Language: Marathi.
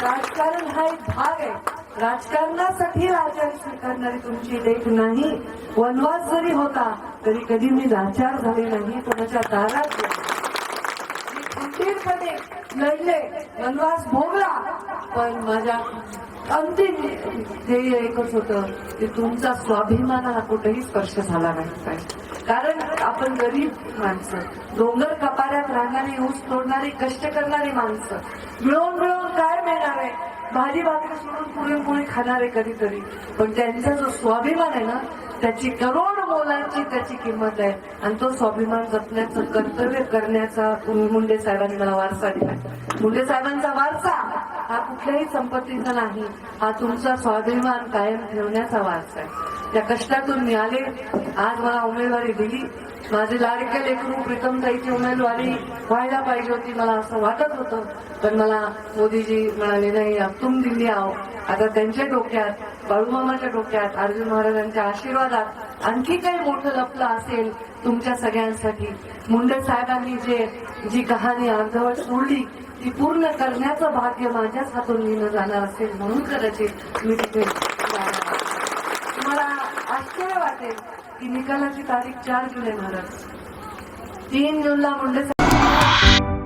राजकारण हा एक भाग आहे. राजकारणासाठी लाचार स्वीकारणारी तुमची लेख नाही. वनवास जरी होता तरी कधी मी लाचार झाले नाही कोणाच्या दारात मी खंबीरपणे लढले वनवास भोगला पण माझ्या अंतिम ध्येय एकच होतं की तुमचा स्वाभिमानाला कुठेही स्पर्श झाला नाही पाहिजे. कारण आपण गरीब माणसं डोंगर कपाऱ्यात राहणारी ऊस तोडणारी कष्ट करणारी माणसं मिळवून मिळवून काय मिळणार आहे? भाजी भाकरी सोडून पुरणपोळी खाणारे कधीतरी. पण त्यांचा जो स्वाभिमान आहे ना त्याची करोड मोलांची त्याची किंमत आहे. आणि तो स्वाभिमान जपण्याचं कर्तव्य करण्याचा मुंडे साहेबांनी मला वारसा दिला. मुंडे साहेबांचा वारसा. हा कुठल्याही संपत्तीचा नाही. हा तुमचा स्वाभिमान कायम ठेवण्याचा वारसा आहे. त्या कष्टातून मी आले आज मला उमेदवारी दिली. माझे लाडके लेकरू प्रीतमताईची उमेदवारी व्हायला पाहिजे होती मला असं वाटत होतं. पण मला मोदीजी म्हणाले नाही अब तुम दिल्ली आहो आता त्यांच्या डोक्यात बाळूमामाच्या डोक्यात अर्जुन महाराजांच्या आशीर्वादात आणखी काही मोठं लपलं असेल तुमच्या सगळ्यांसाठी. मुंडे साहेबांनी जे जी कहाणी अर्धवट सोडली ती पूर्ण करण्याचं भाग्य माझ्याच हातून लिहिलं जाणार असेल म्हणून कदाचित मी तिथे वाटेल की निकालाची तारीख चार जुलै महाराज तीन जूनला मुंडे